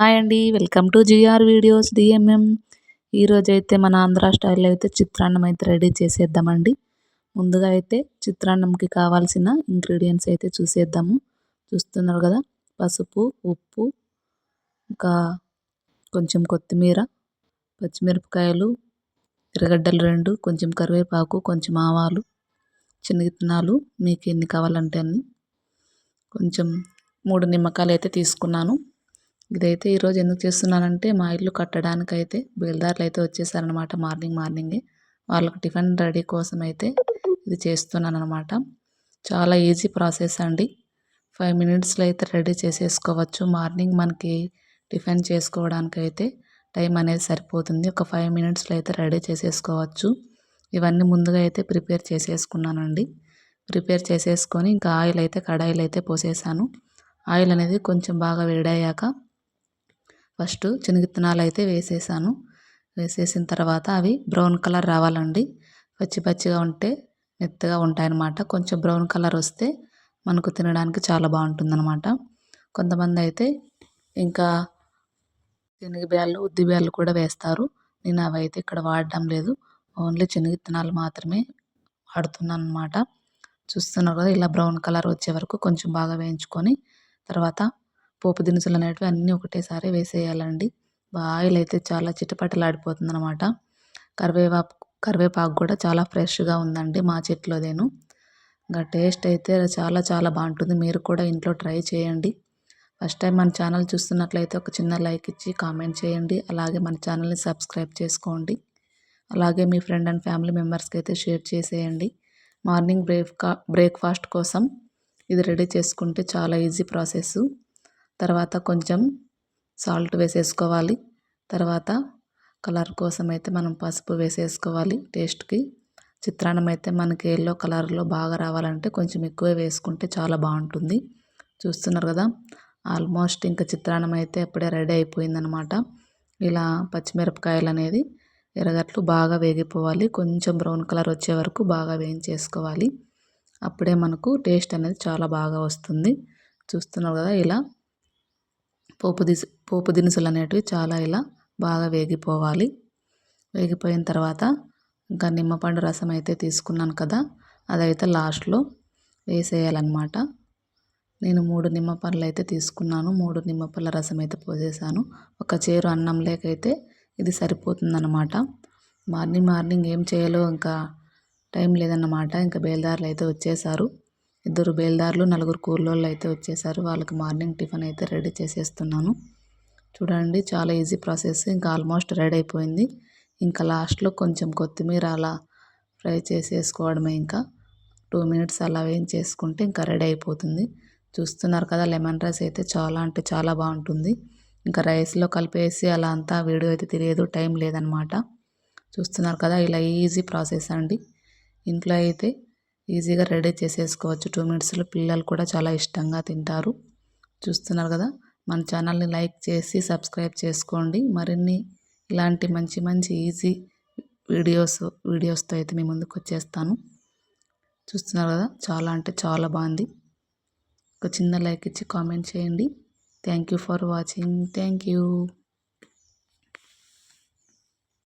Hi అండి. Welcome to GR videos DMM. ఈరోజు అయితే మన ఆంధ్ర స్టైల్లో అయితే చిత్రాన్నం అయితే రెడీ చేసేద్దామండి. ముందుగా అయితే చిత్రాన్నంకి కావాల్సిన ఇంగ్రీడియంట్స్ అయితే చూసేద్దాము. చూస్తున్నారు కదా పసుపు ఉప్పు ఇంకా కొంచెం కొత్తిమీర పచ్చిమిరపకాయలు ఎర్రగడ్డలు రెండు కొంచెం కరివేపాకు కొంచెం ఆవాలు చిన్న విత్తనాలు మీకు ఎన్ని కావాలంటే అన్ని. కొంచెం మూడు నిమ్మకాయలు అయితే తీసుకున్నాను. ఇదైతే ఈరోజు ఎందుకు చేస్తున్నానంటే మా ఇల్లు కట్టడానికి అయితే అయితే వచ్చేసారనమాట మార్నింగ్ మార్నింగే. వాళ్ళకి టిఫిన్ రెడీ కోసం అయితే ఇది చేస్తున్నాను అనమాట చాలా ఈజీ ప్రాసెస్ అండి. ఫైవ్ మినిట్స్లో అయితే రెడీ చేసేసుకోవచ్చు. మార్నింగ్ మనకి టిఫిన్ చేసుకోవడానికి అయితే టైం అనేది సరిపోతుంది. ఒక ఫైవ్ మినిట్స్లో అయితే రెడీ చేసేసుకోవచ్చు. ఇవన్నీ ముందుగా అయితే ప్రిపేర్ చేసేసుకున్నానండి. ప్రిపేర్ చేసేసుకొని ఇంకా ఆయిల్ అయితే కడాయిలు అయితే పోసేసాను. ఆయిల్ అనేది కొంచెం బాగా వేడయ్యాక ఫస్ట్ శనగిత్తనాలు అయితే వేసేసాను. వేసేసిన తర్వాత అవి బ్రౌన్ కలర్ రావాలండి. పచ్చి పచ్చిగా ఉంటే మెత్తగా ఉంటాయన్నమాట. కొంచెం బ్రౌన్ కలర్ వస్తే మనకు తినడానికి చాలా బాగుంటుందన్నమాట. కొంతమంది అయితే ఇంకా శనగబ్యాళ్ళు ఉద్దిబ్యాళ్ళు కూడా వేస్తారు. నేను అవి అయితే ఇక్కడ వాడడం లేదు. ఓన్లీ శనగిత్తనాలు మాత్రమే వాడుతున్నాను అనమాట చూస్తున్నారు కదా ఇలా బ్రౌన్ కలర్ వచ్చే వరకు కొంచెం బాగా వేయించుకొని తర్వాత పోపు దినుసులు అనేటివి అన్నీ ఒకటేసారి వేసేయాలండి. ఆయిల్ అయితే చాలా చిటపటలాడిపోతుంది అనమాట కరివేపాకు కరివేపాకు కూడా చాలా ఫ్రెష్గా ఉందండి మా చెట్లోదేను ఇంకా టేస్ట్ అయితే చాలా చాలా బాగుంటుంది. మీరు కూడా ఇంట్లో ట్రై చేయండి. ఫస్ట్ టైం మన ఛానల్ చూస్తున్నట్లయితే ఒక చిన్న లైక్ ఇచ్చి కామెంట్ చేయండి. అలాగే మన ఛానల్ని సబ్స్క్రైబ్ చేసుకోండి. అలాగే మీ ఫ్రెండ్ అండ్ ఫ్యామిలీ మెంబర్స్కి అయితే షేర్ చేసేయండి. మార్నింగ్ బ్రేక్ బ్రేక్ఫాస్ట్ కోసం ఇది రెడీ చేసుకుంటే చాలా ఈజీ ప్రాసెస్ తర్వాత కొంచెం సాల్ట్ వేసేసుకోవాలి. తర్వాత కలర్ కోసం అయితే మనం పసుపు వేసేసుకోవాలి టేస్ట్కి. చిత్రాన్నం అయితే మనకి ఎల్లో కలర్లో బాగా రావాలంటే కొంచెం ఎక్కువ వేసుకుంటే చాలా బాగుంటుంది. చూస్తున్నారు కదా ఆల్మోస్ట్ ఇంకా చిత్రాన్నం అయితే అప్పుడే రెడీ అయిపోయిందనమాట ఇలా పచ్చిమిరపకాయలు అనేది ఎరగట్లు బాగా వేగిపోవాలి. కొంచెం బ్రౌన్ కలర్ వచ్చే వరకు బాగా వేయించేసుకోవాలి. అప్పుడే మనకు టేస్ట్ అనేది చాలా బాగా వస్తుంది. చూస్తున్నారు కదా ఇలా పోపు దిసు పోపు దినుసులు అనేటివి చాలా ఇలా బాగా వేగిపోవాలి. వేగిపోయిన తర్వాత ఇంకా నిమ్మపండు రసం అయితే తీసుకున్నాను కదా అదైతే లాస్ట్లో వేసేయాలన్నమాట. నేను మూడు నిమ్మపండ్లు అయితే తీసుకున్నాను మూడు నిమ్మపళ్ళ రసం అయితే పోసేసాను. ఒక చేరు అన్నం లేకైతే ఇది సరిపోతుందన్నమాట. మార్నింగ్ మార్నింగ్ ఏం చేయాలో ఇంకా టైం లేదన్నమాట ఇంకా బేల్దారులు అయితే వచ్చేసారు. ఇద్దరు బేల్దారులు నలుగురు కూలోళ్ళు అయితే వచ్చేసారు. వాళ్ళకి మార్నింగ్ టిఫిన్ అయితే రెడీ చేసేస్తున్నాను. చూడండి చాలా ఈజీ ప్రాసెస్. ఇంకా ఆల్మోస్ట్ రెడీ అయిపోయింది. ఇంకా లాస్ట్లో కొంచెం కొత్తిమీర అలా ఫ్రై చేసేసుకోవడమే ఇంకా. టూ మినిట్స్ అలా వేయించేసుకుంటే ఇంకా రెడీ అయిపోతుంది. చూస్తున్నారు కదా లెమన్ రైస్ అయితే చాలా అంటే చాలా బాగుంటుంది. ఇంకా రైస్లో కలిపేసి అలా అంతా వీడియో అయితే తెలియదు టైం లేదనమాట. చూస్తున్నారు కదా ఇలా ఈజీ ప్రాసెస్ అండి. ఇంట్లో అయితే ఈజీగా రెడీ చేసేసుకోవచ్చు. టూ మినిట్స్లో పిల్లలు కూడా చాలా ఇష్టంగా తింటారు. చూస్తున్నారు కదా? మన ఛానల్ని లైక్ చేసి సబ్స్క్రైబ్ చేసుకోండి. మరిన్ని ఇలాంటి మంచి మంచి ఈజీ వీడియోస్ వీడియోస్తో అయితే మీ ముందుకు వచ్చేస్తాను. చూస్తున్నారు కదా? చాలా అంటే చాలా బాగుంది. ఒక చిన్న లైక్ ఇచ్చి కామెంట్ చేయండి. Thank you for watching. Thank you.